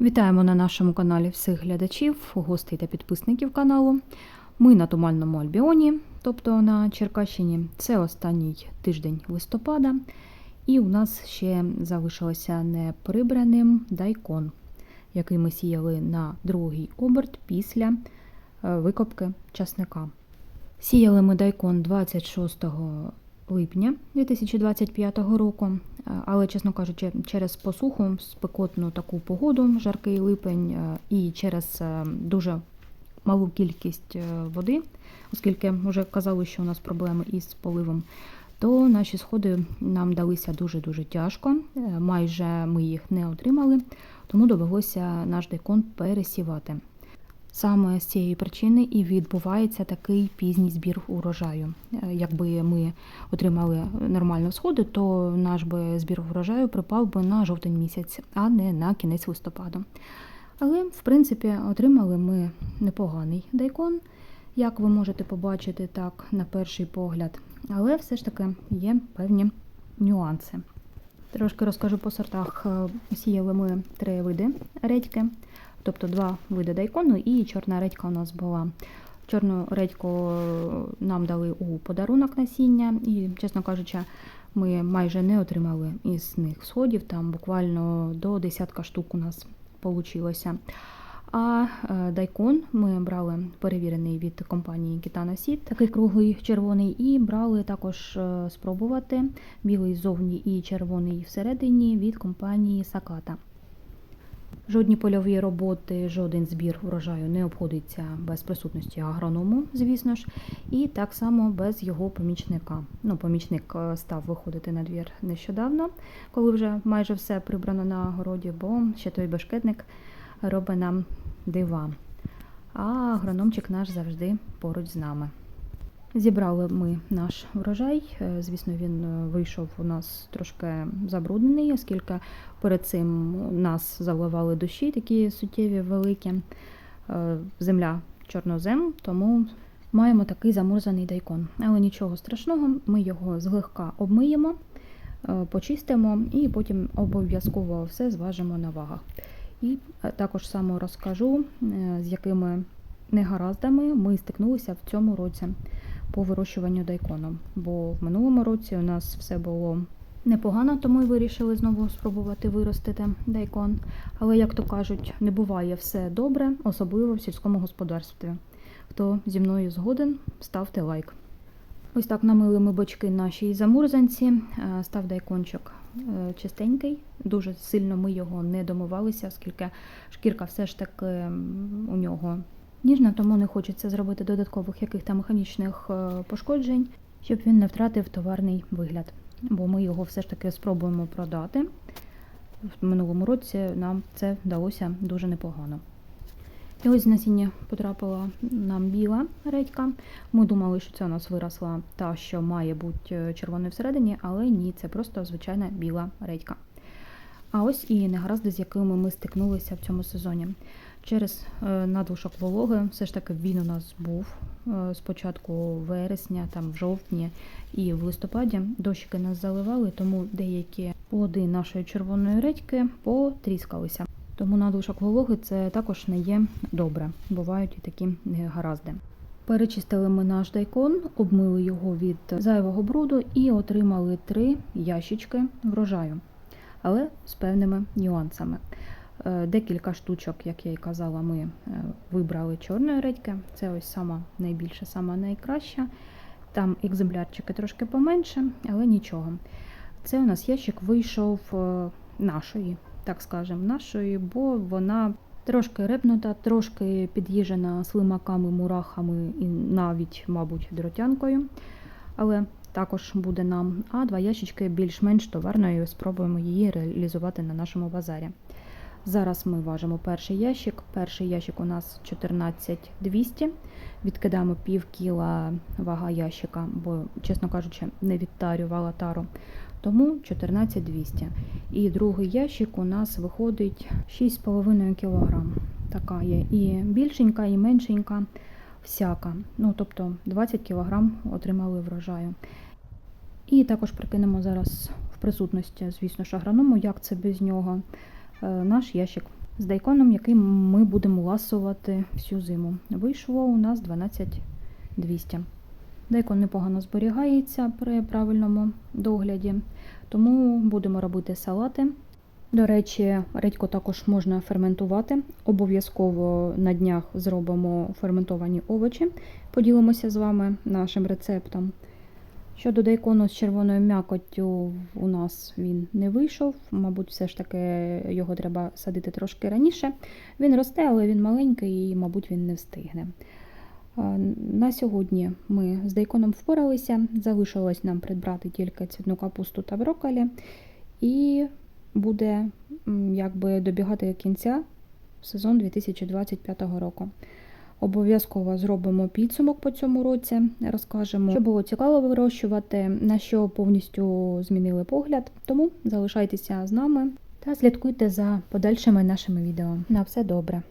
Вітаємо на нашому каналі всіх глядачів, гостей та підписників каналу. Ми на Тумальному Альбіоні, тобто на Черкащині. Це останній тиждень листопада, і у нас ще залишилося неприбраним дайкон, який ми сіяли на другий оберт після е, викопки часника. Сіяли ми дайкон 26 липня 2025 року, е, але, чесно кажучи, через посуху, спекотну таку погоду, жаркий липень, е, і через е, дуже малу кількість води, оскільки вже казали, що у нас проблеми із поливом, то наші сходи нам далися дуже-дуже тяжко. Майже ми їх не отримали, тому довелося наш дайкон пересівати. Саме з цієї причини і відбувається такий пізній збір урожаю. Е, Якби ми отримали нормально сходи, то наш би збір урожаю припав би на жовтень місяць, а не на кінець листопаду. Але, в принципі, отримали ми непоганий дайкон, як ви можете побачити так на перший погляд. Але все ж таки є певні нюанси. Трошки розкажу по сортах. Е, Сіяли ми три види редьки, тобто два види дайкону і чорна редька у нас була. Чорну редьку е, нам дали у подарунок насіння, і, чесно кажучи, ми майже не отримали із них сходів, там буквально до десятка штук у нас вийшло. А е, дайкон ми брали перевірений від компанії Kitana Seed, такий круглий червоний, і брали також е, спробувати білий ззовні і червоний всередині від компанії Sakata. Жодні польові роботи, жоден збір врожаю не обходиться без присутності агроному, звісно ж, і так само без його помічника. Ну, помічник е, став виходити на двір нещодавно, коли вже майже все прибрано на городі, бо ще той бешкетник робить нам дива. А агрономчик наш завжди поруч з нами. Зібрали ми наш врожай. Е, Звісно, він е, вийшов у нас трошки забруднений, оскільки перед цим нас заливали дощі, такі суттєві великі. Е, Земля чорнозем, тому маємо такий замурзаний дайкон. Але нічого страшного, ми його злегка обмиємо, почистимо і потім обов'язково все зважимо на вагах. І також само розкажу, з якими негараздами ми стикнулися в цьому році по вирощуванню дайкону. Бо в минулому році у нас все було непогано, тому й вирішили знову спробувати виростити дайкон. Але, як то кажуть, не буває все добре, особливо в сільському господарстві. Хто зі мною згоден, ставте лайк. Ось так намили ми бочки нашій замурзанці, Е, став дайкончик е, чистенький. Дуже сильно ми його не домивалися, оскільки шкірка все ж таки у нього ніжна, тому не хочеться зробити додаткових яких там механічних е, пошкоджень, щоб він не втратив товарний вигляд. Бо ми його все ж таки спробуємо продати. В минулому році нам це вдалося дуже непогано. І ось з насіння потрапила нам біла редька. Ми думали, що це у нас виросла та, що має бути е, червоною всередині, але ні, це просто звичайна біла редька. А ось і негаразди, з якими ми стикнулися в цьому сезоні. Через е, надлишок вологи, все ж таки він у нас був е, спочатку вересня, там в жовтні і в листопаді. Дощики нас заливали, тому деякі плоди нашої червоної редьки потріскалися. Тому надлишок вологи це також не є добре. Бувають і такі негаразди. Перечистили ми наш дайкон, обмили його від зайвого бруду і отримали три ящички врожаю, але з певними нюансами. Е, Декілька штучок, як я і казала, ми е, вибрали чорної редьки. Це ось сама найбільша, сама найкраща. Там екземплярчики трошки поменше, але нічого. Це у нас ящик вийшов е, нашої, так скажемо, нашої, бо вона трошки репнута, трошки під'їжджена слимаками, мурахами і навіть, мабуть, дротянкою. Але також буде нам. А два ящички більш-менш товарною. Спробуємо її реалізувати на нашому базарі. Зараз ми важимо перший ящик. Перший ящик у нас 14200. Відкидаємо пів кіла вага ящика, бо, чесно кажучи, не відтарювала тару. Тому 14200. І другий ящик у нас виходить 6,5 кг. Така є і більшенька, і меншенька, всяка. Ну, тобто 20 кг отримали врожаю. І також прикинемо зараз в присутності, звісно ж, агроному, як це без нього. Е, Наш ящик з дайконом, який ми будемо ласувати всю зиму. Вийшло у нас 12200. Дайкон непогано зберігається при правильному догляді, тому будемо робити салати. До речі, редьку також можна ферментувати. Обов'язково на днях зробимо ферментовані овочі. Поділимося з вами нашим рецептом. Щодо дайкону з червоною м'якоттю, у нас він не вийшов. Мабуть, все ж таки його треба садити трошки раніше. Він росте, але він маленький і, мабуть, він не встигне. На сьогодні ми з дайконом впоралися. Залишилось нам придбати тільки цвітну капусту та брокколі. І буде якби добігати кінця сезон 2025 року. Обов'язково зробимо підсумок по цьому році, розкажемо, що було цікаво вирощувати, на що повністю змінили погляд. Тому залишайтеся з нами та слідкуйте за подальшими нашими відео. На все добре!